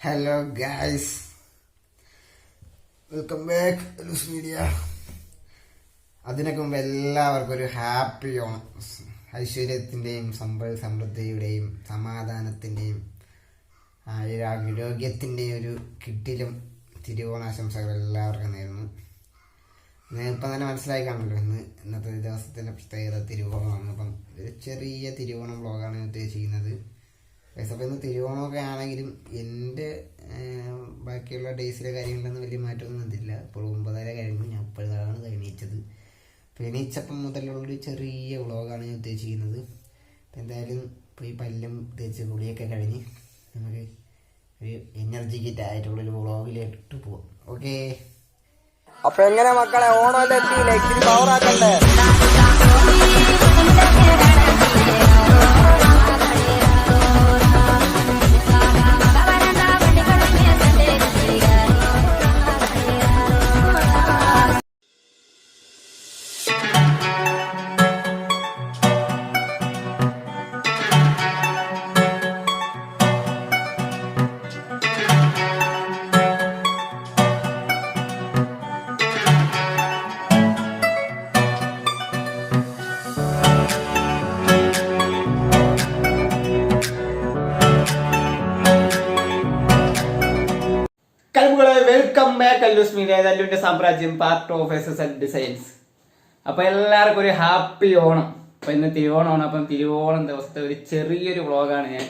Hello guys welcome back loose media അതിനൊക്കെ മുമ്പ് എല്ലാവർക്കും ഒരു ഹാപ്പി ഓണം ഐശ്വര്യത്തിന്റെയും സമ്പൽ സമൃദ്ധിയുടെയും സമാധാനത്തിന്റെയും ആരോഗ്യത്തിന്റെയും ഒരു കിട്ടിലും തിരുവോണാശംസകൾ എല്ലാവർക്കും നേരുന്നു. ഇപ്പം തന്നെ മനസ്സിലായി കാണുമല്ലോ ഇന്ന് ഇന്നത്തെ ദിവസത്തിന്റെ പ്രത്യേകത തിരുവോണമാണ്. അപ്പം ഒരു ചെറിയ തിരുവോണം വ്ളോഗാണ് ഉദ്ദേശിക്കുന്നത്. ഗൈസ് അപ്പോൾ ഇന്ന് തിരുവോണമൊക്കെ ആണെങ്കിലും എന്റെ ബാക്കിയുള്ള ഡേയ്സിലെ കാര്യങ്ങളിലൊന്നും വലിയ മാറ്റമൊന്നും വന്നില്ല ഇപ്പോൾ ഒമ്പതര കഴിയുമ്പോൾ ഞാൻ അപ്പോഴാണ് എണീച്ചത് അപ്പോൾ എണീച്ചപ്പം മുതലുള്ളൊരു ചെറിയ വ്ളോഗാണ് ഞാൻ ഉദ്ദേശിക്കുന്നത്. എന്തായാലും ഈ പല്ലും തേച്ച് കുളിയൊക്കെ കഴിഞ്ഞ് നമുക്ക് ഒരു എനർജിക്കിറ്റ് ആയിട്ടുള്ളൊരു വ്ളോഗിലേക്ക് പോവാം. ഓക്കേ? അപ്പൊ എങ്ങനെ മക്കളെ? ഓണം എത്തിയില്ലേ ഇച്ചിരി പവറാക്കണ്ടേ വെൽക്കം ബാക്ക് അല്ലൂസ് അല്ലുവിന്റെ സാമ്രാജ്യം part of S S L designs അപ്പൊ എല്ലാവർക്കും ഒരു ഹാപ്പി ഓണം. അപ്പൊ ഇന്ന് തിരുവോണമാണ്. അപ്പം തിരുവോണം ദിവസത്തെ ഒരു ചെറിയൊരു വ്ളോഗാണ് ഞാൻ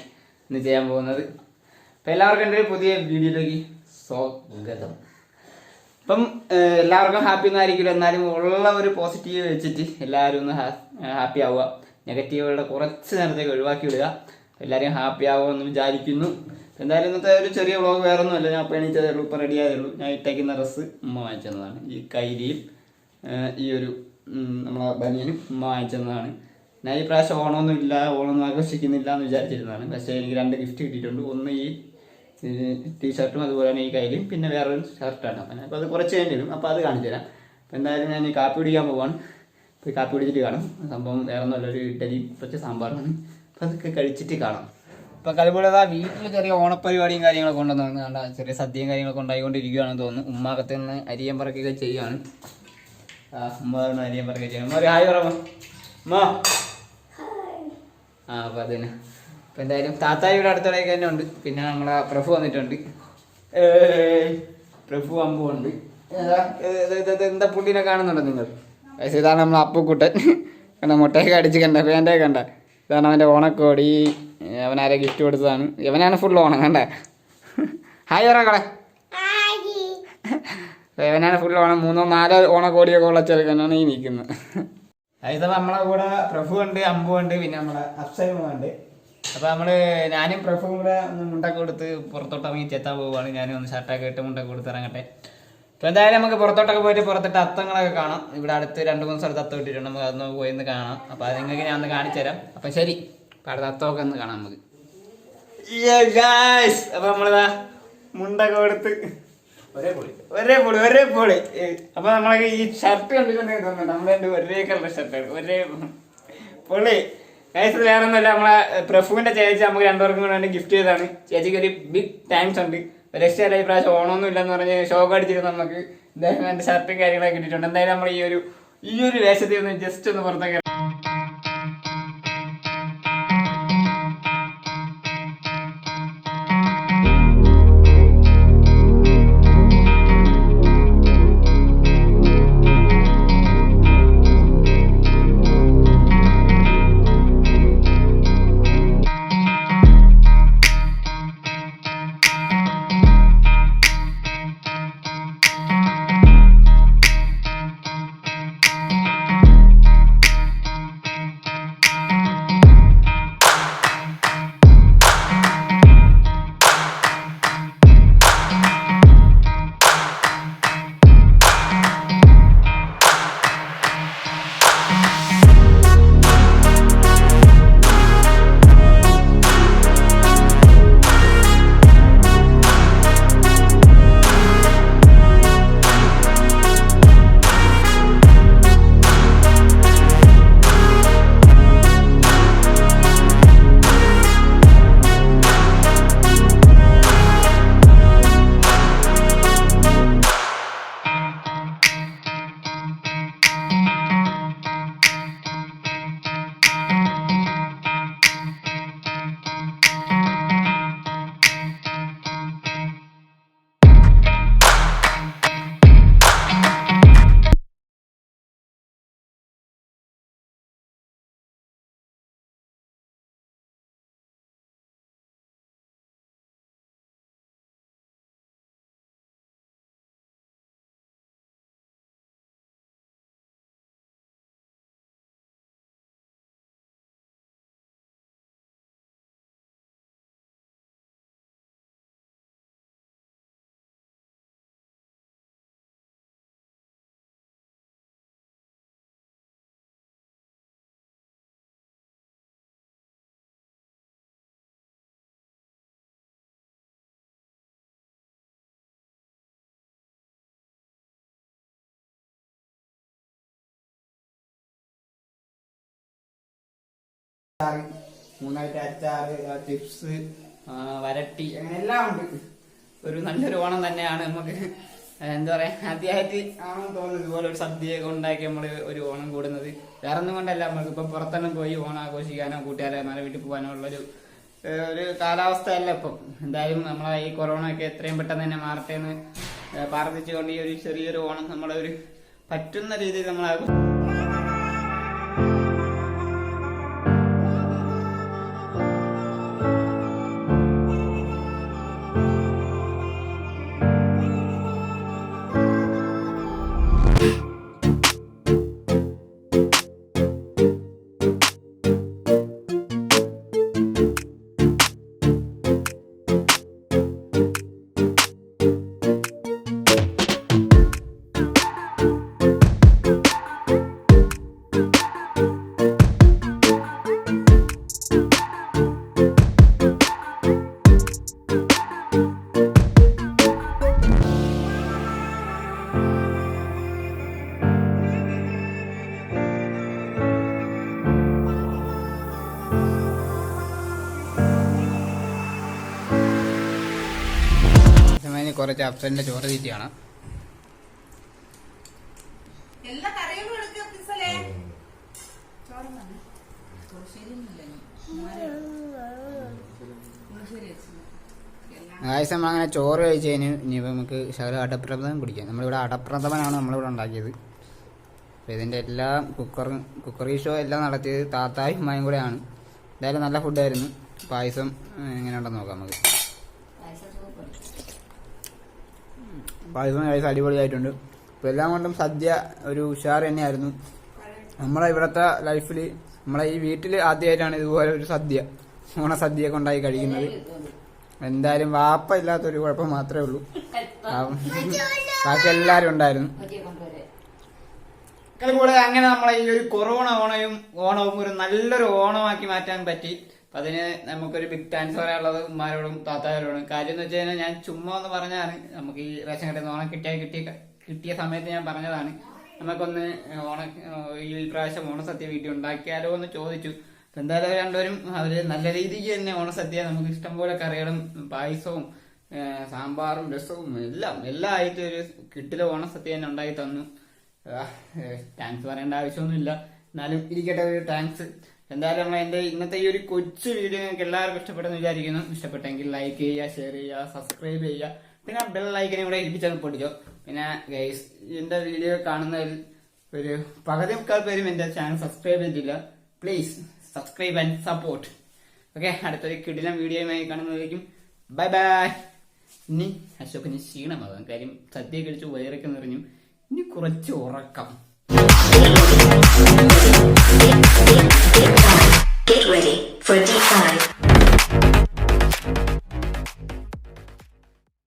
ഇന്ന് ചെയ്യാൻ പോകുന്നത്. അപ്പൊ എല്ലാവർക്കും എന്റെ ഒരു പുതിയ വീഡിയോയിലേക്ക് സ്വാഗതം. അപ്പം എല്ലാവർക്കും ഹാപ്പി ഒന്നും ആയിരിക്കില്ല. എന്നാലും ഉള്ള ഒരു പോസിറ്റീവ് വെച്ചിട്ട് എല്ലാവരും ഒന്ന് ഹാപ്പി ആവുക. നെഗറ്റീവുകളുടെ കുറച്ച് നേരത്തേക്ക് ഒഴിവാക്കി വിടുക. എല്ലാവരും ഹാപ്പി ആവുമെന്ന് വിചാരിക്കുന്നു. എന്തായാലും ഇന്നത്തെ ഒരു ചെറിയ വ്ളോഗ് വേറെ ഒന്നുമല്ല ഞാൻ അപ്പോൾ എണീച്ചതേ ഉള്ളൂ ഇപ്പം റെഡി ആയതേ ഞാൻ ഇട്ടേക്കുന്ന ഡ്രസ്സ് ഉമ്മ വാങ്ങിച്ചതാണ് ഈ കൈലിയും ഈ ഒരു നമ്മളെ ബനിയനും ഉമ്മ വാങ്ങിച്ചതാണ് ഞാൻ ഈ പ്രാവശ്യം ഓണമൊന്നും ഇല്ല ഓണമൊന്നും ആഘോഷിക്കുന്നില്ല എന്ന് വിചാരിച്ചിരുന്നതാണ്. പക്ഷേ എനിക്ക് രണ്ട് ഗിഫ്റ്റ് കിട്ടിയിട്ടുണ്ട്. ഒന്ന് ഈ ടീഷർട്ടും അതുപോലെ തന്നെ ഈ കയ്യിലും പിന്നെ വേറൊരു ഷർട്ടാണ് അപ്പം അപ്പോൾ അത് കുറച്ച് വരും അപ്പോൾ അത് കാണിച്ചു തരാം. അപ്പോൾ എന്തായാലും ഞാൻ ഈ കാപ്പി കുടിക്കാൻ പോവാണ്. അപ്പോൾ കാപ്പി കുടിച്ചിട്ട് കാണാം. സംഭവം വേറെ ഒന്നുമല്ല ഒരു ഇഡലി കുറച്ച് സാമ്പാറാണ് അപ്പോൾ അതൊക്കെ കഴിച്ചിട്ട് കാണാം. അപ്പോൾ അതാ വീട്ടിൽ ചെറിയ ഓണപ്പരിപാടിയും കാര്യങ്ങളൊക്കെ ഉണ്ടെന്ന് കണ്ട ചെറിയ സദ്യയും കാര്യങ്ങളൊക്കെ ഉണ്ടായിക്കൊണ്ടിരിക്കുകയാണെന്ന് തോന്നുന്നു. ഉമ്മാക്കത്ത് നിന്ന് അരിയൻ പറക്കൊക്കെ ചെയ്യുകയാണ് ഉമ്മ അരിയൻ പറക്കൊക്കെ ചെയ്യണം ഉമ്മ ഹായ് പറ ഉമ്മ. ആ അപ്പോൾ അത് തന്നെ. അപ്പോൾ എന്തായാലും താത്തായി ഇവിടെ അടുത്തിടയ്ക്ക് തന്നെ ഉണ്ട്. പിന്നെ നമ്മളെ പ്രഭു വന്നിട്ടുണ്ട്. പ്രഭു അമ്പു ഉണ്ട്. എന്താ പുള്ളിനെ കാണുന്നുണ്ടോ നിങ്ങൾ? ഇതാണ് നമ്മളെ അപ്പുക്കുട്ടൻ. മുട്ടയൊക്കെ അടിച്ച് കണ്ട ഫാന്റെ കണ്ട? ഇതാണ് അവന്റെ ഓണക്കോടി അവനാരെ ഗിഫ്റ്റ് കൊടുത്തതാണ്. ഇവനാണ് ഫുൾ ഓണം കണ്ടേ? ഹായ് പറകളെ ഇവനാണ് ഫുൾ ഓണം. മൂന്നോ നാലോ ഓണക്കോടിയൊക്കെ ഉള്ള ചെറുക്കനാണ് ഈ നിൽക്കുന്നത്. അതായത് നമ്മളെ കൂടെ പ്രഭു ഉണ്ട് അമ്പു ഉണ്ട് പിന്നെ നമ്മളെ അഫ്സലും ഉണ്ട്. അപ്പൊ നമ്മൾ ഞാനും പ്രഭുവും കൂടെ ഒന്ന് മുണ്ടൊക്കെ കൊടുത്ത് പുറത്തോട്ട് ഇറങ്ങി ചെത്താൻ പോവുകയാണ്. ഞാനും ഒന്ന് ഷർട്ടൊക്കെ ഇട്ട് മുണ്ടൊക്കെ കൊടുത്ത് ഇറങ്ങട്ടെ. അപ്പൊ എന്തായാലും നമുക്ക് പുറത്തോട്ടൊക്കെ പോയിട്ട് പുറത്തിട്ട് അത്തങ്ങളൊക്കെ കാണാം. ഇവിടെ അടുത്ത് രണ്ട് മൂന്ന് സ്ഥലത്ത് അത്തം ഇട്ടിട്ടുണ്ട്. നമുക്ക് അതൊന്ന് പോയി ഒന്ന് കാണാം. അപ്പൊ അത് നിങ്ങൾക്ക് ഞാൻ ഒന്ന് കാണിച്ചു തരാം. അപ്പൊ ശരി. അടുത്ത അത്തമൊക്കെ ഒന്ന് കാണാം നമുക്ക്. അപ്പം നമ്മളിതാ മുണ്ടൊക്കെ കൊടുത്ത് ഒരേ പൊളി. ഒരേ പൊളി ഒരേ പൊളി. അപ്പം നമ്മളൊക്കെ ഈ ഷർട്ട് കണ്ടിട്ടുണ്ടെങ്കിൽ തോന്നുന്നുണ്ട് നമ്മളെ രണ്ട് ഒരേ കളർ ഷർട്ടാണ് ഒരേ പൊളി. ഗൈസ് വേറെ ഒന്നുമല്ല നമ്മളെ പ്രഫുവിന്റെ ചേച്ചി നമുക്ക് രണ്ടുപേർക്കും കൂടെ ഗിഫ്റ്റ് ചെയ്തതാണ്. ചേച്ചിക്ക് ഒരു ബിഗ് താങ്ക്സ് ഉണ്ട്. രക്ഷയല്ല ഈ പ്രാവശ്യം ഓണമൊന്നും ഇല്ലെന്ന് പറഞ്ഞ് ഷോക്ക് അടിച്ചിരുന്നു നമുക്ക്. ഇദ്ദേഹം എന്റെ ഷർട്ടും കാര്യങ്ങളൊക്കെ കിട്ടിയിട്ടുണ്ട് എന്തായാലും നമ്മൾ ഈ ഒരു ഈ ഒരു വേഷത്തിൽ ഒന്ന് ജസ്റ്റ് ഒന്ന് പുറത്തേക്ക് അച്ചാറ് മൂന്നായിട്ട് അച്ചാറ് ചിപ്സ് വരട്ടി അങ്ങനെ എല്ലാം ഉണ്ട്. ഒരു നല്ലൊരു ഓണം തന്നെയാണ് നമുക്ക് എന്താ പറയാ ആദ്യമായിട്ട് ആണെന്ന് തോന്നുന്നത് ഇതുപോലെ ഒരു സദ്യയൊക്കെ ഉണ്ടാക്കി നമ്മൾ ഒരു ഓണം കൂടുന്നത്. വേറെ ഒന്നും കൊണ്ടല്ല നമുക്ക് ഇപ്പൊ പുറത്തെല്ലാം പോയി ഓണം ആഘോഷിക്കാനോ കൂട്ടുകാരന്മാരെ വീട്ടിൽ പോകാനോ ഉള്ളൊരു ഒരു കാലാവസ്ഥയല്ല ഇപ്പം. എന്തായാലും നമ്മളെ ഈ കൊറോണ ഒക്കെ എത്രയും പെട്ടെന്ന് തന്നെ മാറട്ടെ എന്ന് പ്രാർത്ഥിച്ചുകൊണ്ട് ഈ ഒരു ചെറിയൊരു ഓണം നമ്മളെ ഒരു പറ്റുന്ന രീതിയിൽ നമ്മൾ ആഘോഷിക്കും. തന്നെ കുറച്ച് പുളിശ്ശേരി ചോറ് തീറ്റിയാണ്. ആയിസം നമ്മൾ അങ്ങനെ ചോറ് കഴിച്ചതിന് ഇനി നമുക്ക് ശകലം അടപ്രഥമൻ കുടിക്കാം നമ്മളിവിടെ അടപ്രഥമനാണ് നമ്മളിവിടെ ഉണ്ടാക്കിയത്. അപ്പോൾ ഇതിന്റെ എല്ലാം കുക്കർ കുക്കറി ഷോ എല്ലാം നടത്തിയത് താത്തായും ഉമ്മയും കൂടെയാണ്. എന്തായാലും നല്ല ഫുഡായിരുന്നു പായസം എങ്ങനെയുണ്ടെന്ന് നോക്കാം നമുക്ക്. പായസം കഴിച്ച് അടിപൊളിയായിട്ടുണ്ട്. അപ്പോൾ എല്ലാം കൊണ്ടും സദ്യ ഒരു ഉഷാർ തന്നെയായിരുന്നു. നമ്മളെ ഇവിടുത്തെ ലൈഫിൽ നമ്മളെ ഈ വീട്ടിൽ ആദ്യമായിട്ടാണ് ഇതുപോലെ ഒരു സദ്യ ഓണസദ്യ കൊണ്ടായി കഴിക്കുന്നത്. എന്തായാലും വാപ്പ ഇല്ലാത്തൊരു കുഴപ്പം മാത്രമേ ഉള്ളൂ. ബാക്കി എല്ലാവരും ഉണ്ടായിരുന്നു. അങ്ങനെ നമ്മളെ ഈ ഒരു കൊറോണ ഓണയും ഓണവും ഒരു നല്ലൊരു ഓണമാക്കി മാറ്റാൻ പറ്റി. അപ്പൊ അതിന് നമുക്കൊരു ബിഗ് താങ്ക്സ് പറയാനുള്ളത് ഉമ്മാരോടും താത്താരോടും. കാര്യം എന്ന് വെച്ച് കഴിഞ്ഞാൽ ഞാൻ ചുമ്മാ എന്ന് പറഞ്ഞാണ് നമുക്ക് ഈ റേഷൻ കടയിൽ ഓണം കിട്ടിയ കിട്ടിയ കിട്ടിയ സമയത്ത് ഞാൻ പറഞ്ഞതാണ്. നമുക്കൊന്ന് ഓണ ഈ പ്രാവശ്യം ഓണസദ്യ വീട്ടിൽ ഉണ്ടാക്കിയാലോ എന്ന് ചോദിച്ചു. എന്തായാലും രണ്ടുപേരും അവർ നല്ല രീതിക്ക് തന്നെ ഓണസദ്യ നമുക്ക് ഇഷ്ടംപോലെ കറികളും പായസവും സാമ്പാറും രസവും എല്ലാം എല്ലാം ആയിട്ട് ഒരു കിട്ടിലെ ഓണസദ്യ തന്നെ ഉണ്ടാക്കി തന്നു. താങ്ക്സ് പറയേണ്ട ആവശ്യമൊന്നുമില്ല. എന്നാലും ഇരിക്കട്ടെ ഒരു താങ്ക്സ് എന്തായാലും നമ്മൾ എന്റെ ഇന്നത്തെ ഈ ഒരു കൊച്ചു വീഡിയോ നിങ്ങൾക്ക് എല്ലാവർക്കും ഇഷ്ടപ്പെട്ടെന്ന് വിചാരിക്കുന്നു. ഇഷ്ടപ്പെട്ടെങ്കിൽ ലൈക്ക് ചെയ്യുക ഷെയർ ചെയ്യുക സബ്സ്ക്രൈബ് ചെയ്യുക. പിന്നെ ബെൽ ലൈക്കിനെ കൂടെ ഏൽപ്പിച്ചത് പൊട്ടിക്കോ പിന്നെ ഗൈസ് എന്റെ വീഡിയോ കാണുന്ന ഒരു പകുതി മുക്കാൽ പേരും എന്റെ ചാനൽ സബ്സ്ക്രൈബ് ചെയ്തില്ല please subscribe and support okay അടുത്തൊരു കിടിലം വീഡിയോയുമായി കാണുന്നതായിരിക്കും. ബൈ ബൈ ഇനി അശോകന് ക്ഷീണമാകാം. കാര്യം സദ്യ കഴിച്ച് വയറൊക്കെ നിറഞ്ഞു. ഇനി കുറച്ച് ഉറക്കം. Get ready for a deep dive.